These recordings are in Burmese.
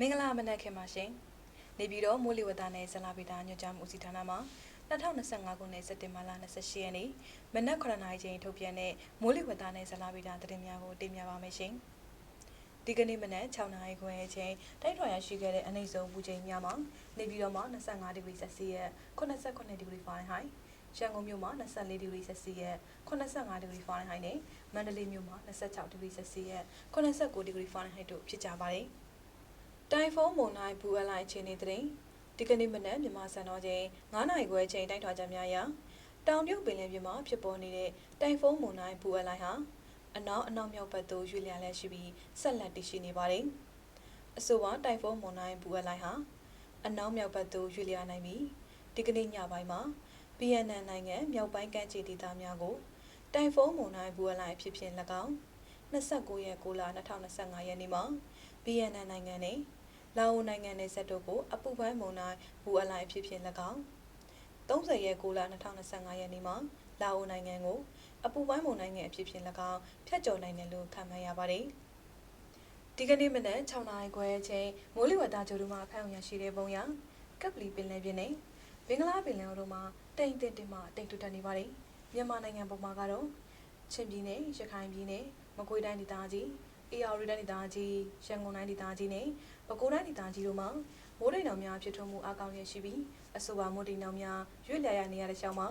မင်္ဂလာမနက်ခင်ပါရှင်။နေပြည်တော်မိုးလေဝသနဲ့ဇလာဗီတာညွှန်ကြားမှုဦးစီးဌာနမှ2025ခုနှစ်စက်တင်ဘာလ28ရက်နေ့မနက်9:00နာရီချိန်ထုတ်ပြန်တဲ့မိုးလေဝသနဲ့ဇလာဗီတာသတင်းများကိုတင်ပြပါမယ်ရှင်။ဒီကနေ့မနက်6:00နာရီခွဲအချိန်တိုက်ထွာရရှိခဲ့တဲ့အနည်းဆုံးပူချိန်များမှာနေပြည်တော်မှာ25ဒီဂရီဆက်စီရဲ့89ဒီဂရီဖာရင်ဟိုက်ရန်ကုန်မြို့မှာ24ဒီဂရီဆက်စီရဲ့85ဒီဂရီဖာရင်ဟိုက်နဲ့မန္တလေးမြို့မှာ26ဒီဂရီဆက်စီရဲ့89ဒီဂရီဖာရင်ဟိုက်တို့ဖြစ်ကြပါတယ်။ တိုင်ဖုန်းမုန်တိုင်းဘူအလိုက်အခြေအနေသတင်းဒီကနေ့မနက်မြန်မာစံတော်ချိန်9နာရီခွဲချိန်တိုက်ထွာချက်များအရတောင်ပြုတ်ပင်လယ်ပြင်မှာဖြစ်ပေါ်နေတဲ့တိုင်ဖုန်းမုန်တိုင်းဘူအလိုက်ဟာအနောက်အနောက်မြောက်ဘက်သို့ရွေ့လျားလျက်ရှိပြီးဆက်လက်တည်ရှိနေပါတယ်။အဆိုပါတိုင်ဖုန်းမုန်တိုင်းဘူအလိုက်ဟာအနောက်မြောက်ဘက်သို့ရွေ့လျားနိုင်ပြီးဒီကနေ့ညပိုင်းမှာ PNN နိုင်ငံမြောက်ပိုင်းကမ်းခြေဒေသများကိုတိုင်ဖုန်းမုန်တိုင်းဘူအလိုက်ဖြစ်ဖြစ်၎င်း29ရက်6လ2025ရက်နေ့မှာ BNN နိုင်ငံနဲ့လာအိုနိုင်ငံနဲ့ဆက်တို့ကိုအပူပိုင်းမုန်တိုင်းဘူအလိုက်အဖြစ်ဖြင့်၎င်း30ရက်6လ2025ရက်နေ့မှာလာအိုနိုင်ငံကိုအပူပိုင်းမုန်တိုင်းငယ်အဖြစ်ဖြင့်၎င်းဖျက်ကျော်နိုင်တယ်လို့ခန့်မှန်းရပါတယ်။ဒီကနေ့မနက်6နာရီခွဲအချိန်မိုးလေဝသကြိုးတို့မှဖမ်းရရှိတဲ့ပုံရကပ်ပလီပင်လယ်ပြင်နဲ့ဘင်္ဂလားပင်လယ်အော်တို့မှာတိမ်တင်တင်မှတိမ်ထူထပ်နေပါတယ်။မြန်မာနိုင်ငံပေါ်မှာကတော့ချင်းပြည်နယ်ရခိုင်ပြည်နယ်မကွေးတိုင်းဒေသကြီး အေရရီတိုင်းဒေသကြီးရန်ကုန်တိုင်းဒေသကြီးနဲ့ပဲခူးတိုင်းဒေသကြီးတို့မှာမိုးတိမ်တောင်များဖြစ်ထွန်းမှုအကောင်းရရှိပြီးအဆိုပါမိုးတိမ်တောင်များရွေ့လျားရနေရတဲ့ရှောင်းမှာ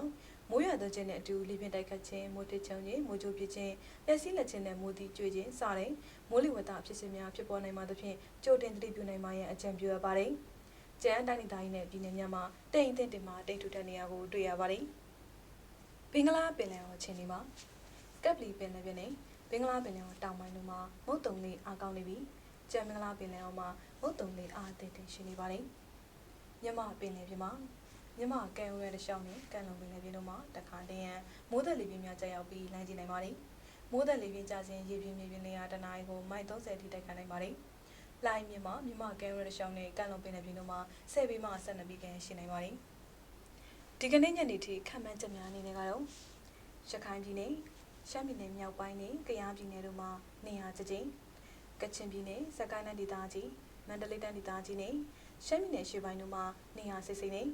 မိုးရွာသွန်းခြင်းနဲ့အတူလေပြင်းတိုက်ခတ်ခြင်းမိုးတစ်ချုံခြင်းမိုးကြိုးပစ်ခြင်းလက်စည်းလက်ခြင်းနဲ့မိုးတီကျွေခြင်းစတဲ့မိုးလေဝသဖြစ်စဉ်များဖြစ်ပေါ်နိုင်မှာသဖြင့်ကြိုတင်သတိပြုနိုင်မှာရန်အကြံပြုရပါတယ်။ကျန်းတိုင်းဒေသကြီးနဲ့ပြည်နယ်များမှာတိမ်အထင်တင်မှာတိမ်ထူထပ်နေရကိုတွေ့ရပါတယ်။ဘင်္ဂလားပင်လယ်အော်ချင်းဒီမှာကပ်ပလီပင်လယ်ပြင်နဲ့ ဘင်္ဂလားပင်လယ်အော်တောင်ပိုင်းတို့မှာမုတ်တုံလေးအားကောင်းနေပြီးကျန်မင်္ဂလာပင်လယ်အော်မှာမုတ်တုံလေးအားအသင့်တင်ရှိနေပါတယ်။မြမပင်လယ်ပြင်မှာမြမကံရိုးရတဲ့ရှောင်းနဲ့ကံလုံးပင်လယ်ပြင်တို့မှာတခါတည်းရန်မိုးသက်လေပြင်းများကျရောက်ပြီးလမ်းကျနိုင်ပါတယ်။မိုးသက်လေပြင်းကျစဉ်ရေပြင်းမြေပြင်းလေးအားတနအီကိုမိုင်30ထိတိုက်ခတ်နိုင်ပါတယ်။လိုင်းမြမှာမြမကံရိုးရတဲ့ရှောင်းနဲ့ကံလုံးပင်လယ်ပြင်တို့မှာ10ပေမှ12ပေခန့်ရှိနိုင်ပါတယ်။ဒီကနေ့ညနေထိခံမှန်းချက်များအနေနဲ့ကတော့ရခိုင်ပြည်နယ် ရှမ်းပြည်နယ်မြောက်ပိုင်းနဲ့ကယားပြည်နယ်တို့မှာနေရာကျကျင်းကချင်ပြည်နယ်စကိုင်းတိုင်းဒေသကြီးမန္တလေးတိုင်းဒေသကြီးနဲ့ရှမ်းပြည်နယ်ရှေ့ပိုင်းတို့မှာနေရာစိတ်စိတ်နဲ့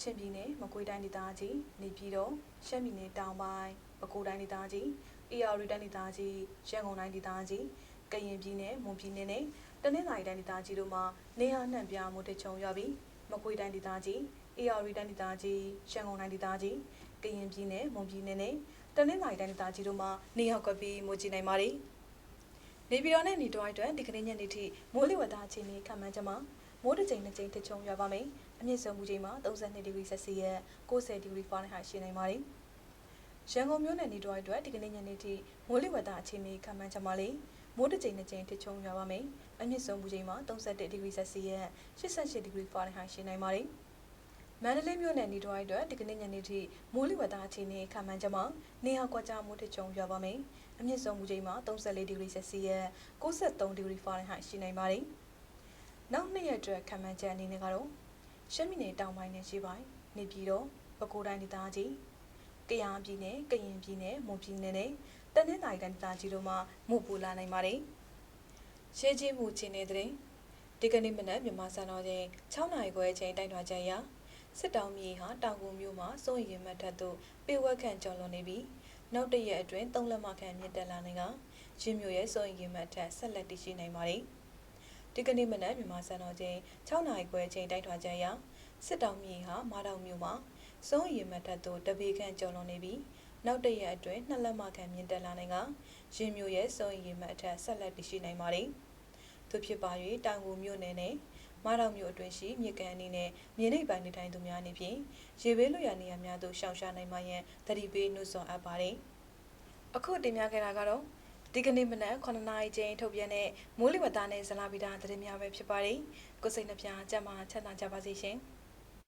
ချင်းပြည်နယ်မကွေးတိုင်းဒေသကြီးနေပြည်တော်ရှမ်းပြည်နယ်တောင်ပိုင်းပဲခူးတိုင်းဒေသကြီးအေရရီတိုင်းဒေသကြီးရန်ကုန်တိုင်းဒေသကြီးကရင်ပြည်နယ်မွန်ပြည်နယ်နဲ့တနင်္သာရီတိုင်းဒေသကြီးတို့မှာနေရာနှံ့ပြားမှုတချုံရပြီးမကွေးတိုင်းဒေသကြီးအေရရီတိုင်းဒေသကြီးရန်ကုန်တိုင်းဒေသကြီး ကရင်ပြည်နယ်မွန်ပြည်နယ်နဲ့တနင်္သာရီတိုင်းဒေသကြီးတို့မှာနေရာကွက်ပြီးမိုးကြီးနိုင်ပါတယ်။နေပြည်တော်နဲ့နေတော်အတွက်ဒီကနေ့ညနေထိမိုးလေဝသအခြေအနေခန့်မှန်းချက်မှာမိုးတစ်ကြိမ်နှစ်ကြိမ်တချုံရွာပါမယ်။အမြင့်ဆုံးမူချိန်မှာ32ဒီဂရီဆက်စီရဲ့60ဒီဂရီဖာရင်ဟိုက်ရှိနိုင်ပါတယ်။ရန်ကုန်မြို့နယ်နေတော်အတွက်ဒီကနေ့ညနေထိမိုးလေဝသအခြေအနေခန့်မှန်းချက်မှာလေမိုးတစ်ကြိမ်နှစ်ကြိမ်တချုံရွာပါမယ်။အမြင့်ဆုံးမူချိန်မှာ31ဒီဂရီဆက်စီရဲ့88ဒီဂရီဖာရင်ဟိုက်ရှိနိုင်ပါတယ်။ မန္တလေးမြို့နယ်နေတော်အတွက်ဒီကနေ့ညနေထိမိုးလေဝသအခြေအနေခန့်မှန်းချက်မှာနေရာကွက်ကြားမိုးထချုံရွာပါမယ်။အမြင့်ဆုံးမူချိန်မှာ34ဒီဂရီဆက်စီရဲ့63ဒီဂရီဖာရင်ဟိုက်ရှိနိုင်ပါတယ်။နောက်နှစ်ရက်အတွက်ခန့်မှန်းချက်အနေနဲ့ကတော့ရှမ်းပြည်နယ်တောင်ပိုင်းနဲ့ရှေ့ပိုင်းနေပြည်တော်ပဲခူးတိုင်းဒေသကြီးကယားပြည်နယ်ကရင်ပြည်နယ်မွန်ပြည်နယ်နဲ့တနင်္သာရီတိုင်းဒေသကြီးတို့မှာမှုပူလာနိုင်ပါတယ်။ရှေးကြီးမှုချင်းနေတဲ့ဒီကနေ့မနက်မြန်မာစံတော်ချိန်6နာရီခွဲအချိန်တိုက်ထွာချက်အရ စစ်တောင်းမြေဟာတောင်ကူမျိုးမှာစိုးရိမ်မှတ်ထက်သို့ပေဝက်ခန့်ကျော်လွန်နေပြီးနောက်တစ်ရက်အတွင်း3လက်မခန့်မြင့်တက်လာနိုင်ကရင်းမျိုးရဲ့စိုးရိမ်မှတ်ထက်ဆက်လက်တည်ရှိနိုင်ပါတယ်။ဒီကနေ့မနက်မြန်မာစံတော်ချိန်6နာရီခွဲအချိန်တိုက်ထွာချက်အရစစ်တောင်းမြေဟာမာတောင်မျိုးမှာစိုးရိမ်မှတ်ထက်သို့တပေခန့်ကျော်လွန်နေပြီးနောက်တစ်ရက်အတွင်း2လက်မခန့်မြင့်တက်လာနိုင်ကရင်းမျိုးရဲ့စိုးရိမ်မှတ်ထက်ဆက်လက်တည်ရှိနိုင်ပါတယ်။သူဖြစ်ပါ၍တောင်ကူမျိုးနယ်နဲ့ မတော်မျိုးအတွင်းရှိမြေကန်အနေနဲ့မြေနိဗ္ဗာန်နေထိုင်သူများအနေဖြင့်ရေဘေးလွတ်ရာနေရာများသို့ရှောင်ရှားနိုင်မှရန်တတိပေးနှုတ်ဆော်အပ်ပါတယ်။အခုတင်ပြခဲ့တာကတော့ဒီကနေ့မနက်9နာရီချိန်ထုတ်ပြန်တဲ့မိုးလေဝသနဲ့ဇလာဗီတာသတင်းများပဲဖြစ်ပါတယ်။ကိုစိတ်နှပြချမ်းသာချမ်းသာကြပါစေရှင်။